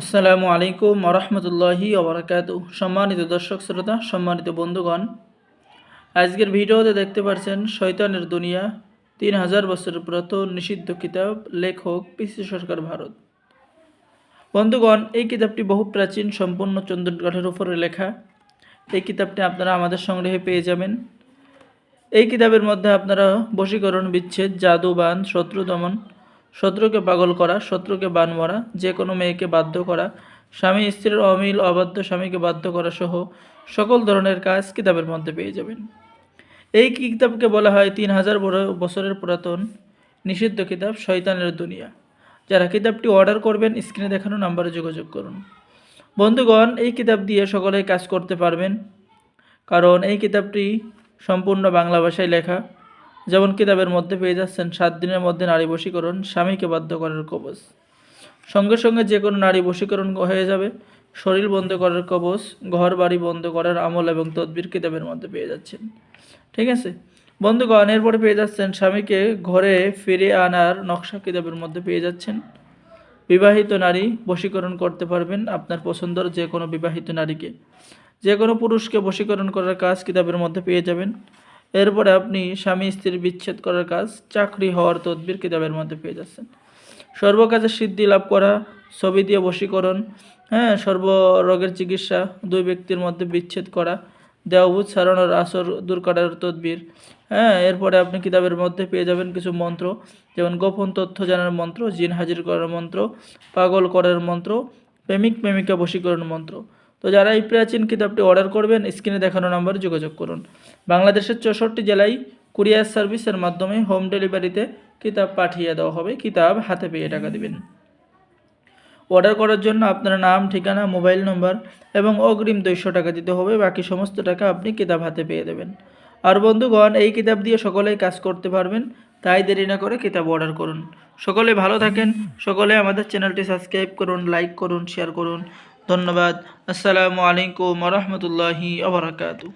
আসসালামু আলাইকুম ওরহমতুল্লাহি ওবরাকাত। সম্মানিত দর্শক শ্রোতা, সম্মানিত বন্ধুগণ, আজকের ভিডিওতে দেখতে পাচ্ছেন শয়তানের দুনিয়া, তিন হাজার বছরের পুরাতন নিষিদ্ধ কিতাব, লেখক পিসি সরকার ভারত। বন্ধুগণ, এই কিতাবটি বহু প্রাচীন সম্পূর্ণ চন্দন কাঠের উপরে লেখা। এই কিতাবটি আপনারা আমাদের সংগ্রহে পেয়ে যাবেন। এই কিতাবের মধ্যে আপনারা বশীকরণ বিচ্ছেদ জাদু বান শত্রু দমন শত্রুকে পাগল করা, শত্রুকে বান মারা, যে কোনো মেয়েকে বাধ্য করা, স্বামী, স্ত্রীর অমিল, অবাধ্য স্বামীকে বাধ্য করা সহ সকল ধরনের কাজ কিতাবের মধ্যে পেয়ে যাবেন। এই কিতাবকে বলা হয় তিন হাজার বছরের পুরাতন নিষিদ্ধ কিতাব, শয়তানের দুনিয়া। যারা কিতাবটি অর্ডার করবেন, স্ক্রিনে দেখানো নাম্বারে যোগাযোগ করুন। বন্ধুগণ, এই কিতাব দিয়ে সকলেই কাজ করতে পারবেন, কারণ এই কিতাবটি সম্পূর্ণ বাংলা ভাষায় লেখা। যেমন কিতাবের মধ্যে পেয়ে যাচ্ছেন, সাত দিনের মধ্যে নারী বশীকরণ স্বামীকে বাধ্য করার কবচ। সঙ্গে সঙ্গে যে কোনো নারী বশীকরণ হয়ে যাবে। শরীর বন্ধ করার কবচ ঘর বাড়ি বন্ধ করার আমল এবং তদবির কিতাবের মধ্যে পেয়ে যাচ্ছেন। ঠিক আছে? বন্ধুগণ, এরপরে পেয়ে যাচ্ছেন, স্বামীকে ঘরে ফিরে আনার নকশা কিতাবের মধ্যে পেয়ে যাচ্ছেন। বিবাহিত নারী বশীকরণ করতে পারবেন আপনার পছন্দর যে কোনো বিবাহিত নারীকে। যে কোনো পুরুষকে বশীকরণ করার কাজ কিতাবের মধ্যে পেয়ে যাবেন। এরপরে আপনি স্বামী স্ত্রীর বিচ্ছেদ করার কাজ, চাকরি হওয়ার তদবির কিতাবের মধ্যে পেয়ে যাচ্ছেন। সর্বকাজে সিদ্ধি লাভ করা, ছবি দিয়ে বশীকরণ হ্যাঁ সর্বরোগের চিকিৎসা, দুই ব্যক্তির মধ্যে বিচ্ছেদ করা দেওভূত সারানোর আসর দূর করার তদবির হ্যাঁ এরপরে আপনি কিতাবের মধ্যে পেয়ে যাবেন কিছু মন্ত্র, যেমন গোপন তথ্য জানার মন্ত্র, জিন হাজির করার মন্ত্র, পাগল করার মন্ত্র, প্রেমিক প্রেমিকা বশীকরণ মন্ত্র। তো যারা এই প্রাচীন কিতাবটি অর্ডার করবেন, স্ক্রিনে দেখানো নম্বরে যোগাযোগ করুন। বাংলাদেশের চৌষট্টি জেলায় কুরিয়ার সার্ভিসের মাধ্যমে হোম ডেলিভারিতে কিতাব পাঠিয়ে দেওয়া হবে। কিতাব হাতে পেয়ে টাকা দেবেন। অর্ডার করার জন্য আপনার নাম, ঠিকানা, মোবাইল নম্বর এবং অগ্রিম দুইশো টাকা দিতে হবে। বাকি সমস্ত টাকা আপনি কিতাব হাতে পেয়ে দেবেন। আর বন্ধুগণ, এই কিতাব দিয়ে সকলেই কাজ করতে পারবেন, তাই দেরি না করে কিতাব অর্ডার করুন। সকলে ভালো থাকেন। সকলে আমাদের চ্যানেলটি সাবস্ক্রাইব করুন, লাইক করুন, শেয়ার করুন। ধন্যবাদ। আসসালামু আলাইকুম রহমতুল্লাহি আবরাকাতু